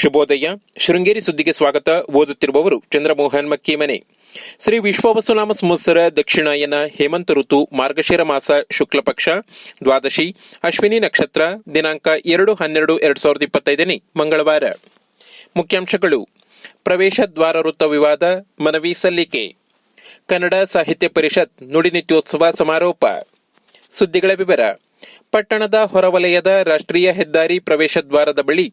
ಶುಭೋದಯ. ಶೃಂಗೇರಿ ಸುದ್ದಿಗೆ ಸ್ವಾಗತ. ಓದುತ್ತಿರುವವರು ಚಂದ್ರಮೋಹನ್ ಮಕ್ಕಿಮನೆ. ಶ್ರೀ ವಿಶ್ವವಸುನಾಮ ಸಂವತ್ಸರ ದಕ್ಷಿಣಾಯನ ಹೇಮಂತ ಋತು, ಮಾರ್ಗಶಿರ ಮಾಸ ಶುಕ್ಲ ಪಕ್ಷ ದ್ವಾದಶಿ, ಅಶ್ವಿನಿ ನಕ್ಷತ್ರ, ದಿನಾಂಕ ಎರಡು ಹನ್ನೆರಡು ಎರಡು ಸಾವಿರದ ಇಪ್ಪತ್ತೈದನೇ ಮಂಗಳವಾರ. ಮುಖ್ಯಾಂಶಗಳು. ಪ್ರವೇಶ ದ್ವಾರ ವೃತ್ತ ವಿವಾದ, ಮನವಿ ಸಲ್ಲಿಕೆ. ಕನ್ನಡ ಸಾಹಿತ್ಯ ಪರಿಷತ್ ನುಡಿನಿತ್ಯೋತ್ಸವ ಸಮಾರೋಪ. ಸುದ್ದಿಗಳ ವಿವರ. ಪಟ್ಟಣದ ಹೊರವಲಯದ ರಾಷ್ಟ್ರೀಯ ಹೆದ್ದಾರಿ ಪ್ರವೇಶ ದ್ವಾರದ ಬಳಿ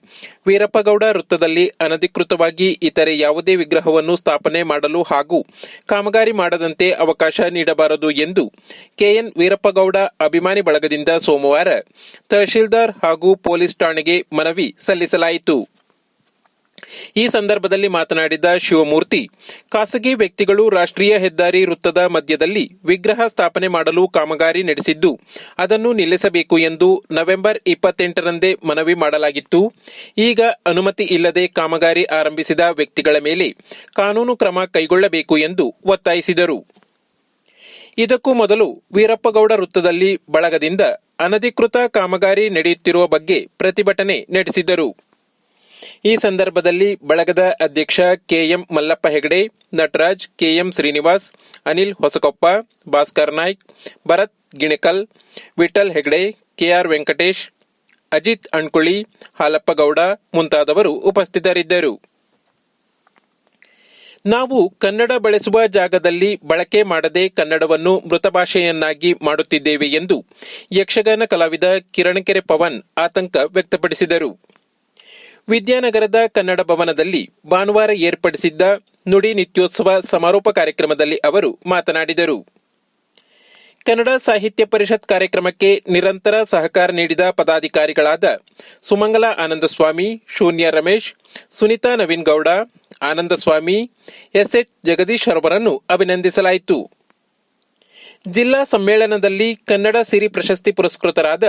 ವೀರಪ್ಪಗೌಡ ವೃತ್ತದಲ್ಲಿ ಅನಧಿಕೃತವಾಗಿ ಇತರೆ ಯಾವುದೇ ವಿಗ್ರಹವನ್ನು ಸ್ಥಾಪನೆ ಮಾಡಲು ಹಾಗೂ ಕಾಮಗಾರಿ ಮಾಡದಂತೆ ಅವಕಾಶ ನೀಡಬಾರದು ಎಂದು ಕೆಎನ್ ವೀರಪ್ಪಗೌಡ ಅಭಿಮಾನಿ ಬಳಗದಿಂದ ಸೋಮವಾರ ತಹಶೀಲ್ದಾರ್ ಹಾಗೂ ಪೊಲೀಸ್ ಠಾಣೆಗೆ ಮನವಿ ಸಲ್ಲಿಸಲಾಯಿತು. ಈ ಸಂದರ್ಭದಲ್ಲಿ ಮಾತನಾಡಿದ ಶಿವಮೂರ್ತಿ, ಖಾಸಗಿ ವ್ಯಕ್ತಿಗಳು ರಾಷ್ಟ್ರೀಯ ಹೆದ್ದಾರಿ ವೃತ್ತದ ಮಧ್ಯದಲ್ಲಿ ವಿಗ್ರಹ ಸ್ಥಾಪನೆ ಮಾಡಲು ಕಾಮಗಾರಿ ನಡೆಸಿದ್ದು, ಅದನ್ನು ನಿಲ್ಲಿಸಬೇಕು ಎಂದು ನವೆಂಬರ್ ಇಪ್ಪತ್ತೆಂಟರಂದೇ ಮನವಿ ಮಾಡಲಾಗಿತ್ತು. ಈಗ ಅನುಮತಿ ಇಲ್ಲದೆ ಕಾಮಗಾರಿ ಆರಂಭಿಸಿದ ವ್ಯಕ್ತಿಗಳ ಮೇಲೆ ಕಾನೂನು ಕ್ರಮ ಕೈಗೊಳ್ಳಬೇಕು ಎಂದು ಒತ್ತಾಯಿಸಿದರು. ಇದಕ್ಕೂ ಮೊದಲು ವೀರಪ್ಪಗೌಡ ವೃತ್ತದಲ್ಲಿ ಬಳಗದಿಂದ ಅನಧಿಕೃತ ಕಾಮಗಾರಿ ನಡೆಯುತ್ತಿರುವ ಬಗ್ಗೆ ಪ್ರತಿಭಟನೆ ನಡೆಸಿದರು. ಈ ಸಂದರ್ಭದಲ್ಲಿ ಬಳಗದ ಅಧ್ಯಕ್ಷ K M Mallappa Hegde, Nataraj K M Srinivas, Anil Hosakoppa, Bhaskar Naik, Bharat Ginakal Vittal Hegde, K R Venkatesh, Ajit Ankuli, Halappa Gowda ಮುಂತಾದವರು ಉಪಸ್ಥಿತರಿದ್ದರು. ನಾವು ಕನ್ನಡ ಬಳಸುವ ಜಾಗದಲ್ಲಿ ಬಳಕೆ ಮಾಡದೆ ಕನ್ನಡವನ್ನು ಮೃತ ಭಾಷೆಯನ್ನಾಗಿ ಮಾಡುತ್ತಿದ್ದೇವೆ ಎಂದು ಯಕ್ಷಗಾನ ಕಲಾವಿದ ಕಿರಣಕೆರೆ ಪವನ್ ಆತಂಕ ವ್ಯಕ್ತಪಡಿಸಿದರು. ವಿದ್ಯಾನಗರದ ಕನ್ನಡ ಭವನದಲ್ಲಿ ಭಾನುವಾರ ಏರ್ಪಡಿಸಿದ್ದ ನುಡಿ ನಿತ್ಯೋತ್ಸವ ಸಮಾರೋಪ ಕಾರ್ಯಕ್ರಮದಲ್ಲಿ ಅವರು ಮಾತನಾಡಿದರು. ಕನ್ನಡ ಸಾಹಿತ್ಯ ಪರಿಷತ್ ಕಾರ್ಯಕ್ರಮಕ್ಕೆ ನಿರಂತರ ಸಹಕಾರ ನೀಡಿದ ಪದಾಧಿಕಾರಿಗಳಾದ ಸುಮಂಗಲ ಆನಂದಸ್ವಾಮಿ, ಶೂನ್ಯ ರಮೇಶ್, ಸುನಿತಾ ನವೀನ್ ಗೌಡ ಆನಂದಸ್ವಾಮಿ, ಎಸ್ಎಚ್ ಜಗದೀಶ್ ಅವರನ್ನು ಅಭಿನಂದಿಸಲಾಯಿತು. ಜಿಲ್ಲಾ ಸಮ್ಮೇಳನದಲ್ಲಿ ಕನ್ನಡ ಸಿರಿ ಪ್ರಶಸ್ತಿ ಪುರಸ್ಕೃತರಾದ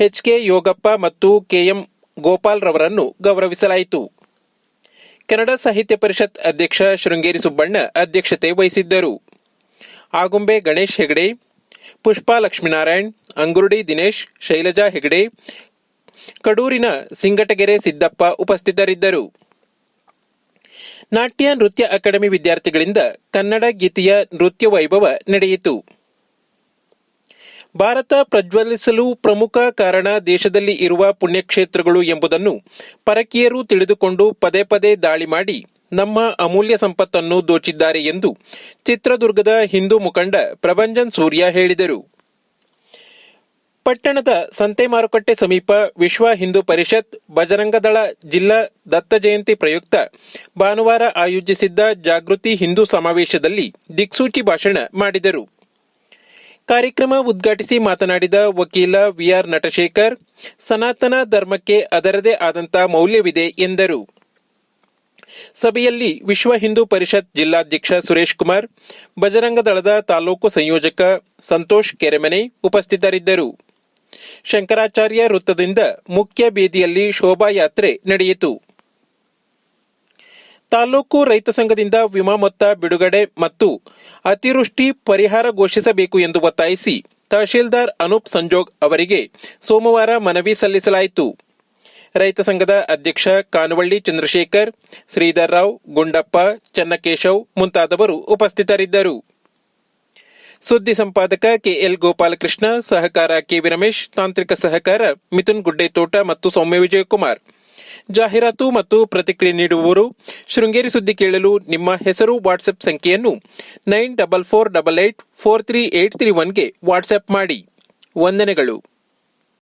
ಎಚ್ಕೆ ಯೋಗಪ್ಪ ಮತ್ತು ಕೆಎಂ ಗೋಪಾಲ್ ರವರನ್ನು ಗೌರವಿಸಲಾಯಿತು. ಕನ್ನಡ ಸಾಹಿತ್ಯ ಪರಿಷತ್ ಅಧ್ಯಕ್ಷ ಶೃಂಗೇರಿ ಸುಬ್ಬಣ್ಣ ಅಧ್ಯಕ್ಷತೆ ವಹಿಸಿದ್ದರು. ಆಗುಂಬೆ ಗಣೇಶ್ ಹೆಗಡೆ, ಪುಷ್ಪಾ ಲಕ್ಷ್ಮೀನಾರಾಯಣ್, ಅಂಗುರುಡಿ ದಿನೇಶ್, ಶೈಲಜಾ ಹೆಗಡೆ, ಕಡೂರಿನ ಸಿಂಗಟಗೆರೆ ಸಿದ್ದಪ್ಪ ಉಪಸ್ಥಿತರಿದ್ದರು. ನಾಟ್ಯ ನೃತ್ಯ ಅಕಾಡೆಮಿ ವಿದ್ಯಾರ್ಥಿಗಳಿಂದ ಕನ್ನಡ ಗೀತೆಯ ನೃತ್ಯ ವೈಭವ ನಡೆಯಿತು. ಭಾರತ ಪ್ರಜ್ವಲಿಸಲು ಪ್ರಮುಖ ಕಾರಣ ದೇಶದಲ್ಲಿ ಇರುವ ಪುಣ್ಯಕ್ಷೇತ್ರಗಳು ಎಂಬುದನ್ನು ಪರಕೀಯರು ತಿಳಿದುಕೊಂಡು ಪದೇ ಪದೇ ದಾಳಿ ಮಾಡಿ ನಮ್ಮ ಅಮೂಲ್ಯ ಸಂಪತ್ತನ್ನು ದೋಚಿದ್ದಾರೆ ಎಂದು ಚಿತ್ರದುರ್ಗದ ಹಿಂದೂ ಮುಖಂಡ ಪ್ರಭಂಜನ್ ಸೂರ್ಯ ಹೇಳಿದರು. ಪಟ್ಟಣದ ಸಂತೆ ಮಾರುಕಟ್ಟೆ ಸಮೀಪ ವಿಶ್ವ ಹಿಂದೂ ಪರಿಷತ್, ಬಜರಂಗದಳ ಜಿಲ್ಲಾ ದತ್ತ ಜಯಂತಿ ಪ್ರಯುಕ್ತ ಭಾನುವಾರ ಆಯೋಜಿಸಿದ್ದ ಜಾಗೃತಿ ಹಿಂದೂ ಸಮಾವೇಶದಲ್ಲಿ ದಿಕ್ಸೂಚಿ ಭಾಷಣ ಮಾಡಿದರು. ಕಾರ್ಯಕ್ರಮ ಉದ್ಘಾಟಿಸಿ ಮಾತನಾಡಿದ ವಕೀಲ ವಿಆರ್ ನಟಶೇಖರ್, ಸನಾತನ ಧರ್ಮಕ್ಕೆ ಅದರದೇ ಆದಂತಹ ಮೌಲ್ಯವಿದೆ ಎಂದರು. ಸಭೆಯಲ್ಲಿ ವಿಶ್ವ ಹಿಂದೂ ಪರಿಷತ್ ಜಿಲ್ಲಾಧ್ಯಕ್ಷ ಸುರೇಶ್ ಕುಮಾರ್ ಬಜರಂಗದಳದ ತಾಲೂಕು ಸಂಯೋಜಕ ಸಂತೋಷ್ ಕೆರೆಮನೆ ಉಪಸ್ಥಿತರಿದ್ದರು. ಶಂಕರಾಚಾರ್ಯ ವೃತ್ತದಿಂದ ಮುಖ್ಯ ಬೀದಿಯಲ್ಲಿ ಶೋಭಾಯಾತ್ರೆ ನಡೆಯಿತು. ತಾಲೂಕು ರೈತ ಸಂಘದಿಂದ ವಿಮಾ ಮೊತ್ತ, ಬಿಡುಗಡೆ ಮತ್ತು ಅತಿವೃಷ್ಟಿ ಪರಿಹಾರ ಘೋಷಿಸಬೇಕು ಎಂದು ಒತ್ತಾಯಿಸಿ ತಹಶೀಲ್ದಾರ್ ಅನೂಪ್ ಸಂಜೋಗ್ ಅವರಿಗೆ ಸೋಮವಾರ ಮನವಿ ಸಲ್ಲಿಸಲಾಯಿತು. ರೈತ ಸಂಘದ ಅಧ್ಯಕ್ಷ ಕಾನವಳ್ಳಿ ಚಂದ್ರಶೇಖರ್, ಶ್ರೀಧರ್ ರಾವ್, ಗುಂಡಪ್ಪ, ಚನ್ನಕೇಶವ್ ಮುಂತಾದವರು ಉಪಸ್ಥಿತರಿದ್ದರು. ಸುದ್ದಿ ಸಂಪಾದಕ ಕೆಎಲ್ ಗೋಪಾಲಕೃಷ್ಣ, ಸಹಕಾರ ಕೆವಿ ರಮೇಶ್, ತಾಂತ್ರಿಕ ಸಹಕಾರ ಮಿಥುನ್ ಗುಡ್ಡೆತೋಟ ಮತ್ತು ಸೌಮ್ಯ ವಿಜಯಕುಮಾರ್. ಜಾಹೀರಾತು ಮತ್ತು ಪ್ರತಿಕ್ರಿಯೆ ನೀಡುವವರು. ಶೃಂಗೇರಿ ಸುದ್ದಿ ಕೇಳಲು ನಿಮ್ಮ ಹೆಸರು, ವಾಟ್ಸ್ಆಪ್ ಸಂಖ್ಯೆಯನ್ನು nine double four double eight four three eight three ಒನ್ಗೆ WhatsApp ಮಾಡಿ. ವಂದನೆಗಳು.